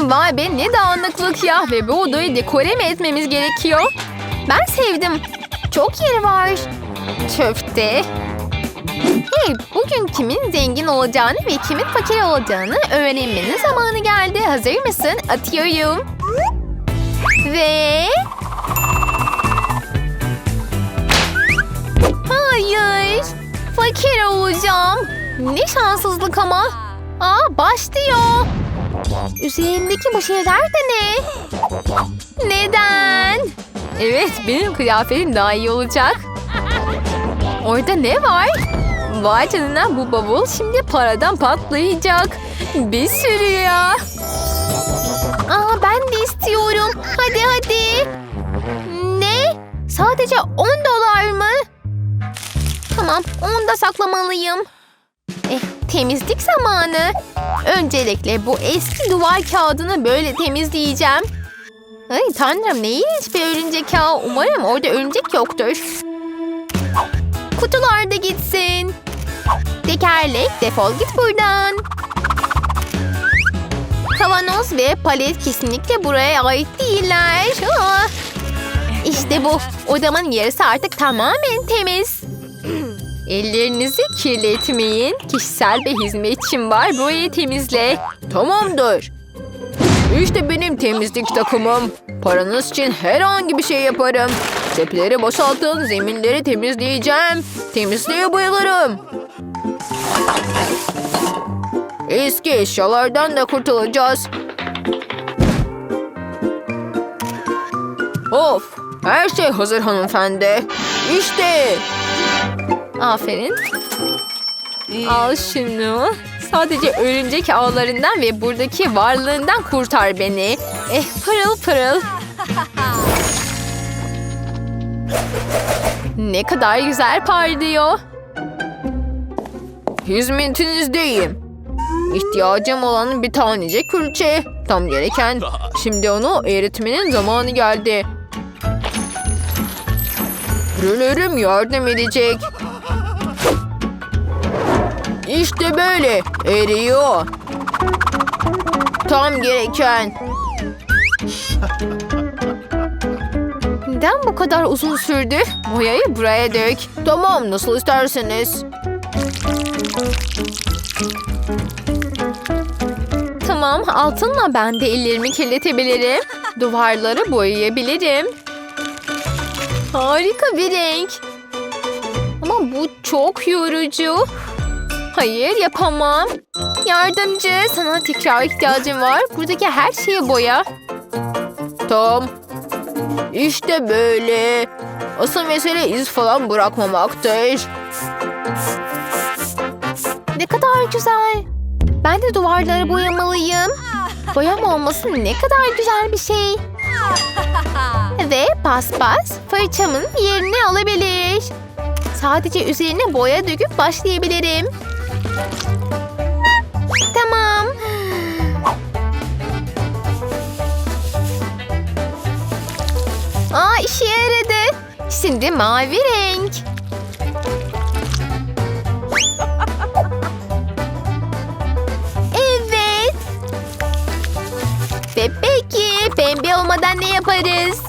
Vay be ne dağınıklık ya ve bu odayı dekore mi etmemiz gerekiyor? Ben sevdim. Çok yeri var. Çöpte. Hey, bugün kimin zengin olacağını ve kimin fakir olacağını öğrenmenin zamanı geldi. Hazır mısın? Atıyorum. Ve... Hayır. Fakir olacağım. Ne şanssızlık ama. Aa başlıyor. Üzerimdeki bu şeyler de ne? Neden? Evet benim kıyafetim daha iyi olacak. Orada ne var? Vay canına bu bavul şimdi paradan patlayacak. Bir sürü ya. Aa ben de istiyorum. Hadi hadi. Ne? Sadece 10 dolar mı? Tamam onu da saklamalıyım. Temizlik zamanı. Öncelikle bu eski duvar kağıdını böyle temizleyeceğim. Ay tanrım ne iğrenç bir örümcek ya. Umarım orada örümcek yoktur. Kutular da gitsin. Tekerlek defol git buradan. Kavanoz ve palet kesinlikle buraya ait değiller. Aa. İşte bu. Odamın yarısı artık tamamen temiz. Ellerinizi kirletmeyin. Kişisel bir hizmetçim var. Burayı temizle. Tamamdır. İşte benim temizlik takımım. Paranız için herhangi bir şey yaparım. Çöpleri boşaltın, zeminleri temizleyeceğim. Temizliğe bayılırım. Eski eşyalardan da kurtulacağız. Of, her şey hazır hanımefendi. İşte. Aferin. Al şunu. Sadece örümcek ağlarından ve buradaki varlığından kurtar beni. Eh pırıl pırıl. Ne kadar güzel parlıyor. Hizmetinizdeyim. İhtiyacım olan bir tanecik külçe. Tam gereken. Şimdi onu eritmenin zamanı geldi. Rülerim yardım edecek. İşte böyle eriyor. Tam gereken. Neden bu kadar uzun sürdü? Boyayı buraya dök. Tamam nasıl isterseniz. Tamam altınla ben de ellerimi kirletebilirim. Duvarları boyayabilirim. Harika bir renk. Ama bu çok yorucu. Hayır yapamam. Yardımcı sana tekrar ihtiyacım var. Buradaki her şeyi boya. Tamam. İşte böyle. Asıl mesele iz falan bırakmamaktır. Ne kadar güzel. Ben de duvarları boyamalıyım. Boyam olması ne kadar güzel bir şey. Ve paspas fırçamın yerini alabilir. Sadece üzerine boya döküp başlayabilirim. Tamam. Aa işe yaradı. Şimdi mavi renk. Evet. Ve peki pembe olmadan ne yaparız?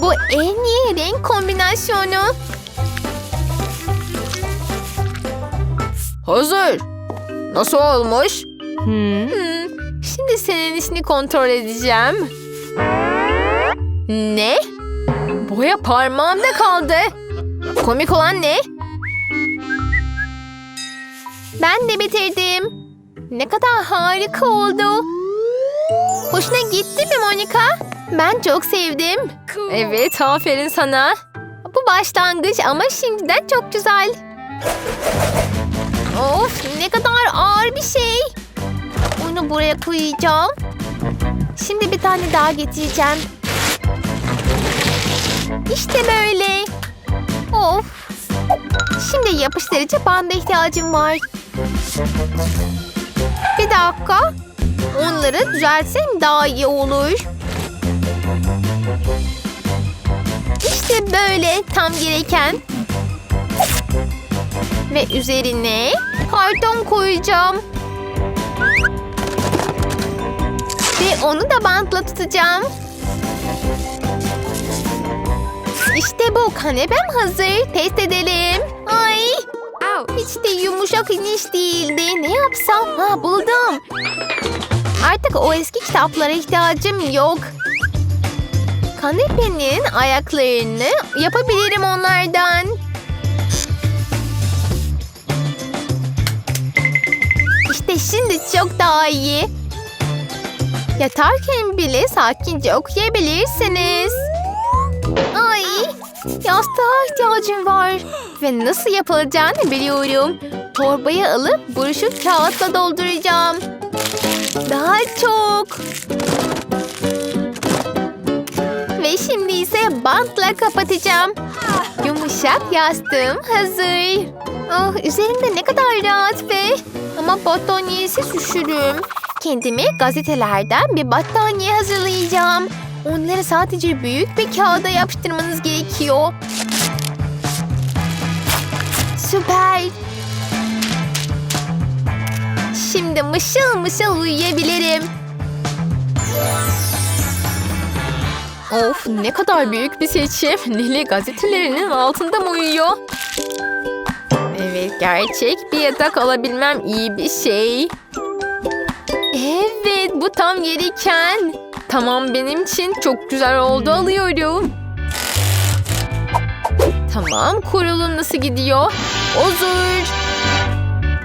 Bu en iyi renk kombinasyonu. Hazır. Nasıl olmuş? Hmm, Şimdi senin işini kontrol edeceğim. Ne? Boya parmağımda kaldı. Komik olan ne? Ben de bitirdim. Ne kadar harika oldu. Hoşuna gitti mi Monika? Ben çok sevdim. Evet, aferin sana. Bu başlangıç ama şimdiden çok güzel. Of, ne kadar ağır bir şey. Onu buraya koyacağım. Şimdi bir tane daha getireceğim. İşte böyle. Of. Şimdi yapıştırıcı banda ihtiyacım var. Bir dakika. Onları düzeltsem daha iyi olur. İşte böyle tam gereken. Ve üzerine karton koyacağım. onu da bantla tutacağım. İşte bu kanepem hazır. Test edelim. Ay. Hiç de yumuşak iniş değildi. Ne yapsam? Ha buldum. Artık o eski kitaplara ihtiyacım yok. Kanepenin ayaklarını yapabilirim onlardan. İşte şimdi çok daha iyi. Yatarken bile sakince okuyabilirsiniz. Ay, yastığa ihtiyacım var. Ve nasıl yapılacağını biliyorum. Torbayı alıp buruşuk kağıtla dolduracağım. Daha çok. Şimdi ise bantla kapatacağım. Yumuşak yastığım hazır. Oh, üzerinde ne kadar rahat ve... Ama battaniyesi üşürüm. Kendime gazetelerden bir battaniye hazırlayacağım. Onları sadece büyük bir kağıda yapıştırmanız gerekiyor. Süper. Şimdi mışıl mışıl uyuyabilirim. Of ne kadar büyük bir seçim. Lili gazetelerinin altında mı uyuyor? Evet gerçek bir yatak alabilmem iyi bir şey. Evet bu tam gereken. Tamam benim için çok güzel oldu alıyorum. Tamam kurulum nasıl gidiyor? Hazır.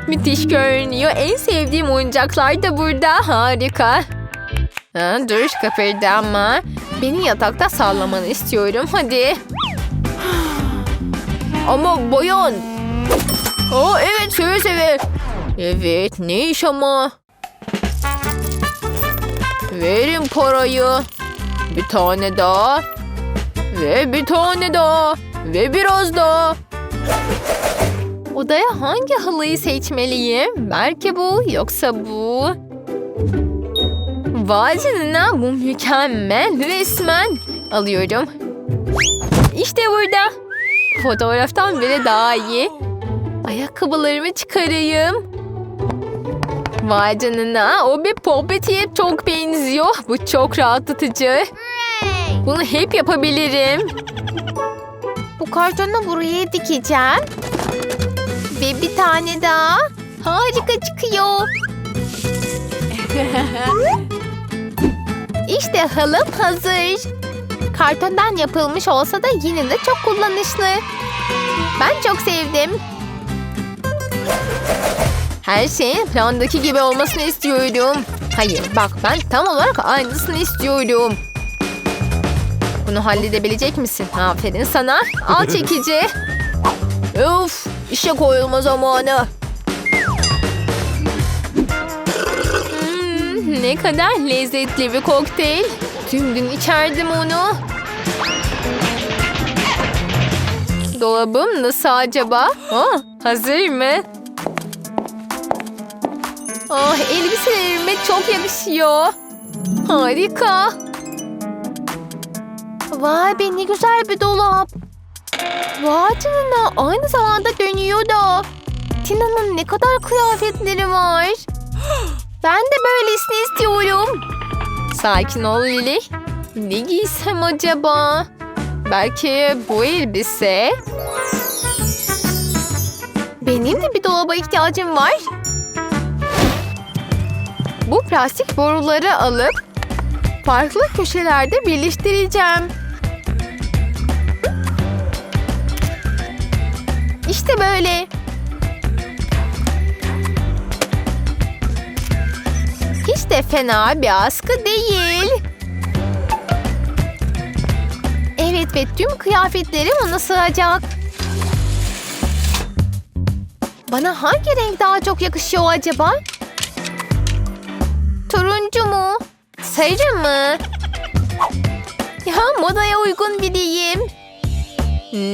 Müthiş görünüyor. En sevdiğim oyuncaklar da burada. Harika. Ha, dur kıpırdama. Beni yatakta sallamanı istiyorum. Hadi. Ama bayan. Aa, evet seve seve. Evet ne iş ama. Verin parayı. Bir tane daha. Ve bir tane daha. Ve biraz daha. Odaya hangi halıyı seçmeliyim? Belki bu yoksa bu. Vay bu mükemmel resmen. Alıyorum. İşte burada. Fotoğraftan bile daha iyi. Ayakkabılarımı çıkarayım. Vay o bir popetiye çok benziyor. Bu çok rahatlatıcı. Bunu hep yapabilirim. Bu kartonu buraya dikeceğim. Ve bir tane daha. Harika çıkıyor. işte halım hazır. Kartondan yapılmış olsa da yine de çok kullanışlı. Ben çok sevdim. Her şeyin plandaki gibi olmasını istiyorum. Hayır bak ben tam olarak aynısını istiyorum. Bunu halledebilecek misin? Aferin sana. Al çekici. Of işe koyulma zamanı. Ne kadar lezzetli bir kokteyl. Tüm gün içerdim onu. Dolabım nasıl acaba? Oh, hazır mı? Ah elbiselerime çok yakışıyor. Harika. Vay be ne güzel bir dolap. Vay canına aynı zamanda dönüyor da. Tina'nın ne kadar kıyafetleri var. Ben de böylesini istiyorum. Sakin ol Lili. Ne giysem acaba? Belki bu elbise. Benim de bir dolaba ihtiyacım var. Bu plastik boruları alıp farklı köşelerde birleştireceğim. İşte böyle. De fena bir askı değil. Evet ve tüm kıyafetlerim ona sığacak. Bana hangi renk daha çok yakışıyor acaba? Turuncu mu? Sarı mı? Ya modaya uygun biriyim.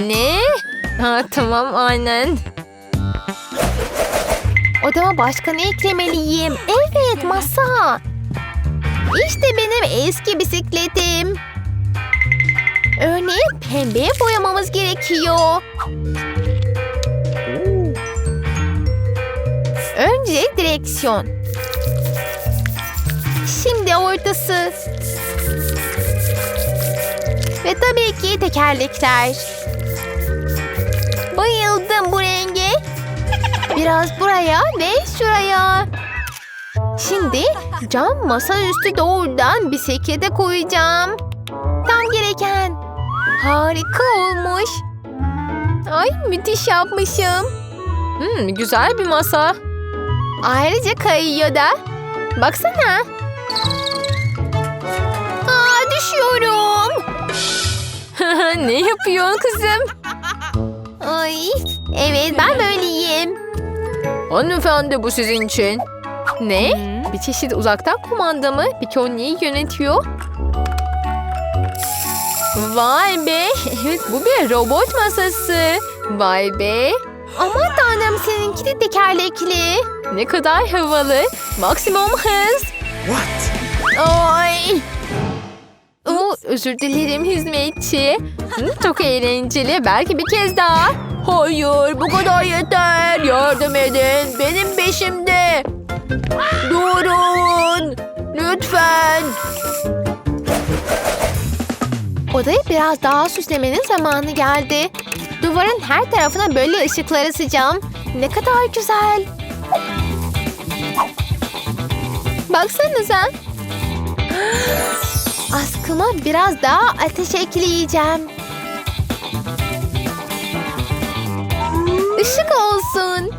Ne? Ha tamam aynen. Odama başka ne eklemeliyim? Evet masa. İşte benim eski bisikletim. Örneğin pembeye boyamamız gerekiyor. Önce direksiyon. Şimdi ortası. Ve tabii ki tekerlekler. Bayıldım bu renge. Biraz buraya ve şuraya. Şimdi cam masaüstü doğrudan bisiklete koyacağım. Tam gereken. Harika olmuş. Ay müthiş yapmışım. Hmm, güzel bir masa. Ayrıca kayıyor da. Baksana. Aa düşüyorum. ne yapıyorsun kızım? Ay evet ben böyleyim. Hanımefendi bu sizin için. Ne? Bir çeşit uzaktan kumanda mı? Peki o neyi yönetiyor? Vay be! Evet bu bir robot masası. Vay be! Aman tanrım seninki de tekerlekli. Ne kadar havalı. Maksimum hız. Ay. Oo, özür dilerim hizmetçi. Çok eğlenceli. Belki bir kez daha. Hayır bu kadar yeter. Yardım edin. Benim peşimde. Durun. Lütfen. Odayı biraz daha süslemenin zamanı geldi. Duvarın her tarafına böyle ışıklar asacağım. Ne kadar güzel. Baksanıza. Askıma biraz daha ateş ekleyeceğim. Işık olsun.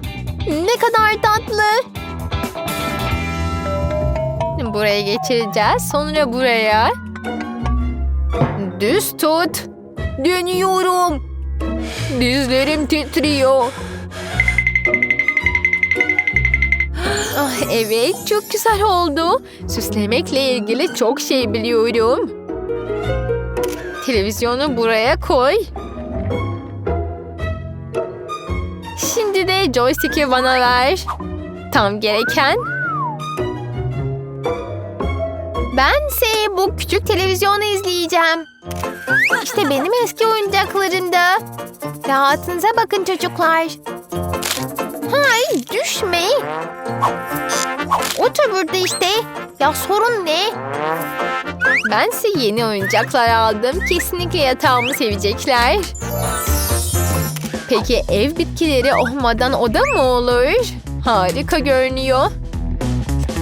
Ne kadar tatlı. Buraya geçireceğiz. Sonra buraya. Düz tut. Dönüyorum. Dizlerim titriyor. Ah, evet çok güzel oldu. Süslemekle ilgili çok şey biliyorum. Televizyonu buraya koy. Joystick'i bana ver. Tam gereken Bense bu küçük televizyonu izleyeceğim. İşte benim eski oyuncaklarımda. Rahatınıza bakın çocuklar. Hay düşme. Otur burada işte. Ya sorun ne? Ben size yeni oyuncaklar aldım. Kesinlikle yatağımı sevecekler. Peki ev bitkileri olmadan oda mı olur? Harika görünüyor.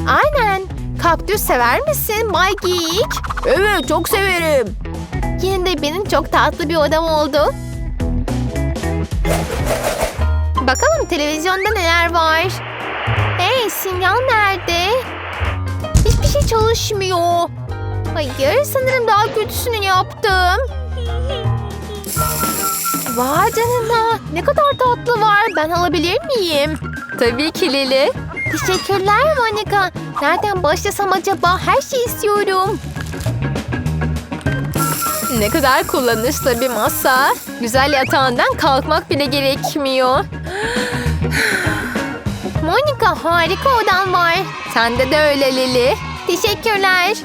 Aynen. Kaktüs sever misin Bay Geek? Evet çok severim. Yine de benim çok tatlı bir odam oldu. Bakalım televizyonda neler var. Hey sinyal nerede? Hiçbir şey çalışmıyor. Hayır sanırım daha kötüsünü yaptım. Vay canına ne kadar tatlı var. Ben alabilir miyim? Tabii ki Lili. Teşekkürler Monika. Nereden başlasam acaba? Her şeyi istiyorum. Ne kadar kullanışlı bir masa. Güzel yatağından kalkmak bile gerekmiyor. Monika harika odan var. Sende de öyle Lili. Teşekkürler.